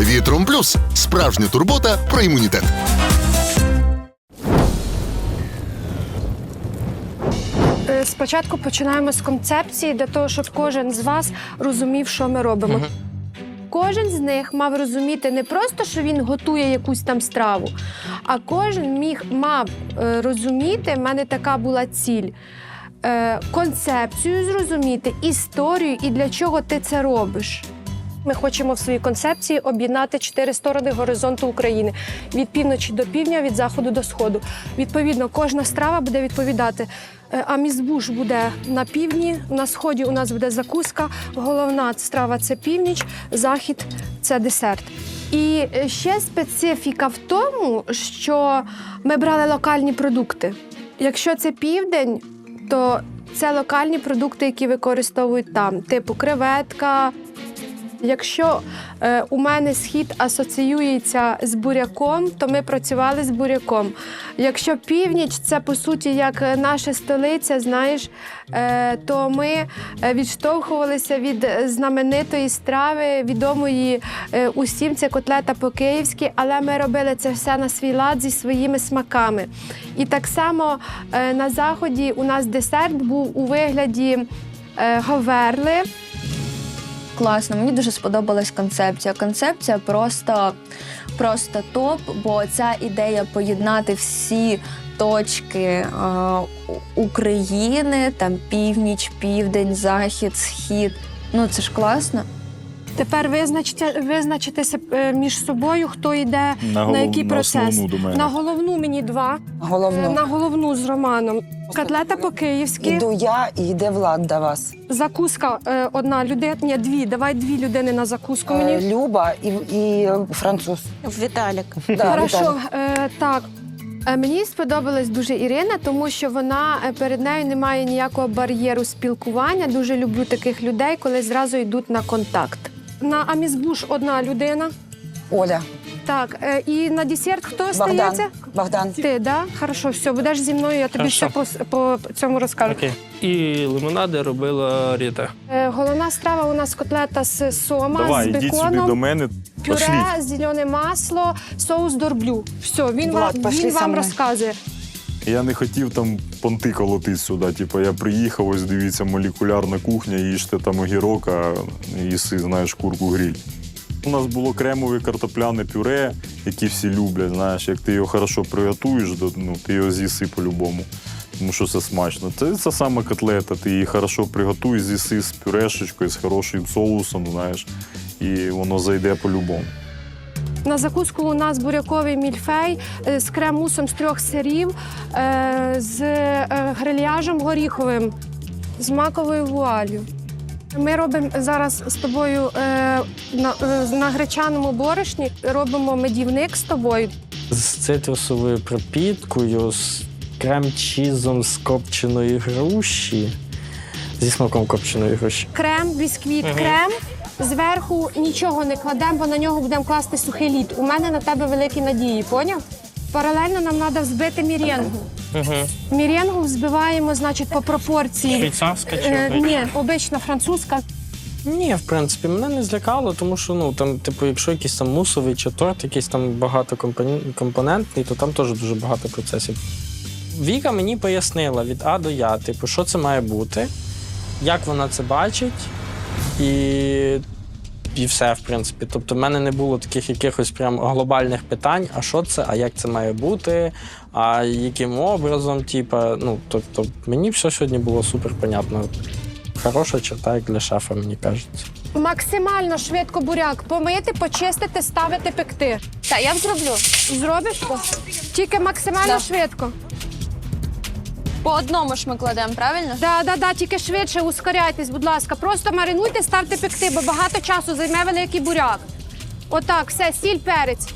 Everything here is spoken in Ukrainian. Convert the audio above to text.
Вітром плюс справжня турбота про імунітет. Е, Спочатку починаємо з концепції для того, щоб кожен з вас розумів, що ми робимо. Кожен з них мав розуміти не просто, що він готує якусь там страву, а кожен міг мав е, розуміти, в мене така була ціль. е, Концепцію зрозуміти, історію і для чого ти це робиш. Ми хочемо в своїй концепції об'єднати чотири сторони горизонту України від півночі до півдня, від заходу до сходу. Відповідно, кожна страва буде відповідати. Е, Амізбуш буде на півдні, на сході у нас буде закуска. Головна страва це північ, захід це десерт. І е, ще специфіка в тому, що ми брали локальні продукти. Якщо це південь, то це локальні продукти, які використовують там, типу креветка, Якщо е, у мене схід асоціюється з буряком, то ми працювали з буряком. Якщо північ це по суті як наша столиця, знаєш, е, то ми е, відштовхувалися від знаменитої страви, відомої е, усім це котлета по-київськи, але ми робили це все на свій лад зі своїми смаками. І так само е, на заході у нас десерт був у вигляді е, говерли. Класно, мені дуже сподобалась концепція. Концепція просто, просто топ, бо ця ідея поєднати всі точки е, України, там північ, південь, захід, схід. Ну це ж класно. Тепер визначте, визначитися е, між собою, хто йде на, голов- який на процес. основну до мене. На головну мені два, е, Головну. на головну з Романом. Котлета по-київськи, Іду я і йде Влад до вас. закуска е, одна людина, ні, дві. Давай дві людини на закуску мені. Е, Люба і, і француз. Віталік. Да, Хорошо, Віталій. е, так. Е, Мені сподобалась дуже Ірина, тому що вона е, перед нею немає ніякого бар'єру спілкування. Дуже люблю таких людей, коли зразу йдуть на контакт. На Амізбуш одна людина. Оля, Так, е, і на десерт хто Богдан. остається? Богдан. Ти, да? Хорошо, все, будеш зі мною, я тобі Хорошо. все по, по цьому розкажу. Окей. І лимонади робила Ріта. Е, головна страва у нас котлета з сома, Давай, з ідіть собі до беконом, мене. Пошліть. пюре, зелене масло, соус дорблю. Все, він, Влад, вам, пошли він со вам мною. розказує. Я не хотів там понти колотити сюди. Типу, я приїхав, ось дивіться, молекулярна кухня, їжте там огірок, а їси, знаєш, курку гриль. У нас було кремове картопляне пюре, яке всі люблять. Знаєш, як ти його хорошо приготуєш, ну, ти його з'їси по-любому. Тому що це смачно. Це ця сама котлета, ти її хорошо приготуєш, з'їси з пюрешечкою, з хорошим соусом, знаєш, і воно зайде по-любому. На закуску у нас буряковий мільфей е, з крем-мусом з трьох сирів, е, з е, грильяжем горіховим, з маковою вуалью. Ми робимо зараз з тобою на, гречаному борошні, робимо медівник з тобою. З цитрусовою пропіткою, з крем-чізом з копченої груші. Зі смаком копченої груші. крем, бісквіт, крем. Зверху нічого не кладемо, бо на нього будемо класти сухий лід. У мене на тебе великі надії, поняв? Паралельно нам треба взбити мірєнгу. Угу. Мірєнгу взбиваємо, значить, по пропорції. Швейцарська чи Е, обична? ні, обична французька. Ні, в принципі, мене не злякало, тому що ну там, типу, якщо якийсь там мусовий чи торт, якийсь там багатокомпонентний, то там теж дуже багато процесів. Віка мені пояснила від А до Я, типу, що це має бути, як вона це бачить, і, і все, в принципі. Тобто, в мене не було таких якихось прям глобальних питань, а що це, а як це має бути, а яким образом, типу, ну, тобто, мені все сьогодні було супер понятно. Хороша черта, як для шефа, мені кажеться. Максимально швидко буряк помити, почистити, ставити, пекти. Так, я зроблю. Зробиш? Тільки максимально Да. швидко. По одному ж ми кладемо, правильно? Да, да, да, тільки швидше, ускоряйтесь, будь ласка. Просто маринуйте, ставте пекти, бо багато часу займе великий буряк. Отак, все, сіль, перець.